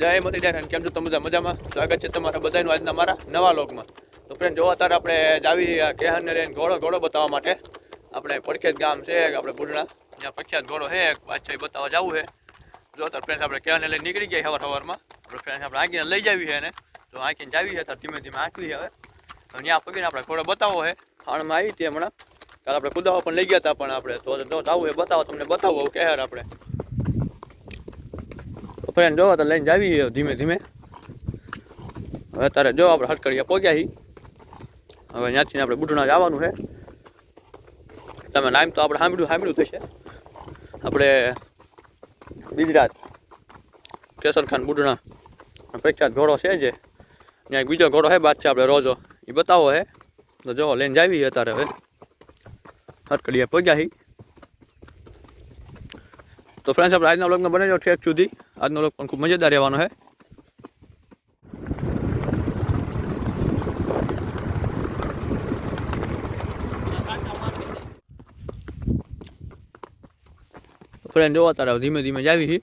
જય મોતી ડેન કેમ છો? તમે મજામાં? સ્વાગત છે તમારા બધાનું આજના મારા નવા લોકમાં તો ફ્રેન્ડ જોવા તાર આપણે જાવી કેહાનને લઈને ઘોડો ઘોડો બતાવવા માટે. આપણે પડખેત ગામ છે આપણે બુરણા ત્યાં પ્રખ્યાત ઘોડો છે બાદશાહ બતાવવા જવું છે. જો તાર ફ્રેન્ડ આપણે કેહાને લઈને નીકળી ગયા સવાર સવારમાં આપણે ફ્રેન્ડ આપણે આંકીને લઈ જાવી છે એને. તો આંકીને જાવી છે તાર ધીમે ધીમે આંકવી હવે. ત્યાં પગીને આપણે ઘોડો બતાવવો છે. ખાણમાં આવી હતી હમણાં. કાલે આપણે કુદાવા પણ લઈ ગયા હતા, પણ આપણે તો જવું છે, બતાવો, તમને બતાવો કહેર આપણે. ફ્રેન્ડ, જો, તો લઈને જાવી ધીમે ધીમે. હવે તારે જો આપણે હટકડીએ પહોંચ્યા છીએ. હવે ત્યાંથી આપણે બુઢણા જવાનું છે. તમે નામ તો આપણે સાંભળ્યું સાંભળ્યું થશે આપણે ગુજરાત કેસરખાન બુઢણા પ્રખ્યાત ઘોડો છે જે. ત્યાં એક બીજો ઘોડો છે, બાદ છે આપણે રોજો. એ બતાવો હે. તો જો, લઈને જાવી અત્યારે હવે. હટકડીએ પહોંચ્યા છીએ. તો ફ્રેન્ડ્સ આપણે આજના વ્લોગમાં બને જાઓ ઠેક સુધી. આજનો વ્લોગ પણ ખૂબ મજેદાર રહેવાનો છે. ફ્રેન્ડ જોવા તારે ધીમે ધીમે જાવી છીએ.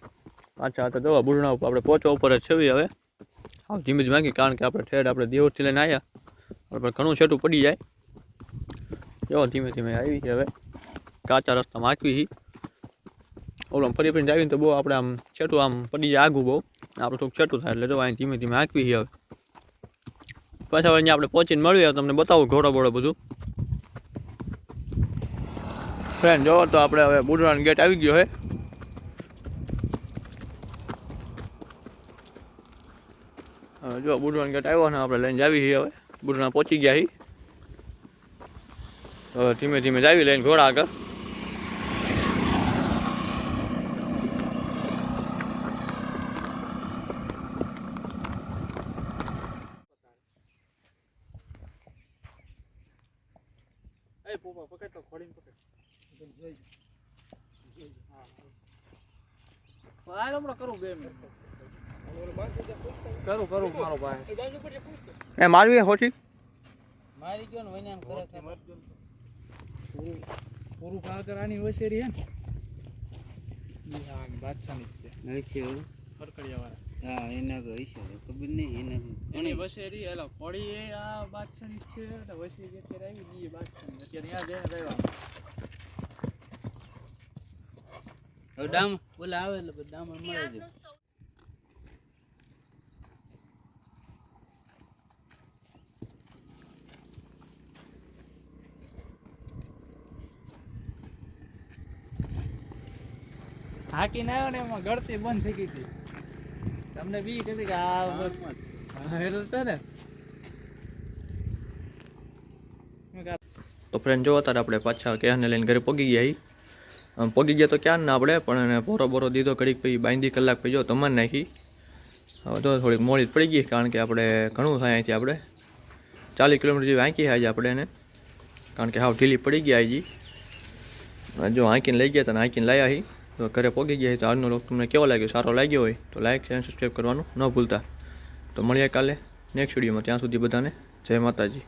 પાછા હતા જોવા, બુરણા ઉપર આપણે પહોંચવા ઉપર જ છવી હવે. હા ધીમે જ આંકી કારણ કે આપણે ઠેર આપણે દેવથી લઈને આવ્યા આપણે ઘણું છેટું પડી જાય. જો ધીમે ધીમે આવી છે હવે. કાચા રસ્તામાં આંકવી છીએ. ઓલો ફરી ફરીને આવીને તો બહુ આપણે આમ છેટું આમ પડી જાય આગું બહુ. આપણે થોડુંક છેટું થાય એટલે જો અહીં ધીમે ધીમે આંકવી હવે. પાછા અહીંયા આપણે પહોંચીને મળીએ તમને બતાવું ઘોડો બોડો બધું. ફ્રેન્ડ જો તો આપણે હવે બુઢરાણ ગેટ આવી ગયો હે. હવે જો બુઢરાણ ગેટ આવ્યો ને આપણે લઈને જાવી છીએ હવે. બુઢરાણ પહોંચી ગયા છીએ. હવે ધીમે ધીમે જાવી લઈને ઘોડા આગળ. પોપા પકડ તો ખોડીને પકડ હાલ હમણાં કરું બે મિનિટ કરું કરું મારો ભાઈ એ મારવી હોચી મારી ગયો ને વૈનાન કરે છે પૂરું પૂરું ખાતર આની વસેરી હે ને બાદશાહની છે ફરકડિયા વાળા હા, એના કઈ છે ખબર નહીં, એના એની વસેરી એલો કોળી એ આ બાદશાહની જ છે એટલે વસેરી અત્યારે આવી ગઈ બાદશાહ અત્યારે ત્યાં જઈને રહેવા હવે ડામ બોલા આવે એટલે ડામ મળે છે હાકીને આવ્યો ને એમાં ગળતી બંધ થઈ ગઈ હતી. તમને બી કે એટલે તો ફ્રેન્ડ જો અત્યારે આપણે પાછા ક્યાંને લઈને ઘરે પગી ગયા આમ પગી ગયા તો ક્યાં ના આપણે, પણ એને બોરો બોરો દીધો, ઘડીક પછી બાંધી કલાક પછી જો તમારે નાખી. હવે તો થોડીક મોડી પડી ગઈ, કારણ કે આપણે ઘણું થાય અહીંથી આપણે. ચાલીસ કિલોમીટર જેવી આંકી આજે આપણે એને. કારણ કે હાવ ઢીલી પડી ગયા હજી જો આંકીને લઈ ગયા હતા ને આંકીને લાવ્યા હી. તો ઘરે પહોંચી ગયા તો આજનો લોક તમને કેવો લાગ્યો? સારો લાગ્યો હોય તો લાઈક શેર સબસ્ક્રાઈબ કરવાનું ન ભૂલતા. તો મળીએ કાલે નેક્સ્ટ વિડીયોમાં ત્યાં સુધી બધાને જય માતાજી.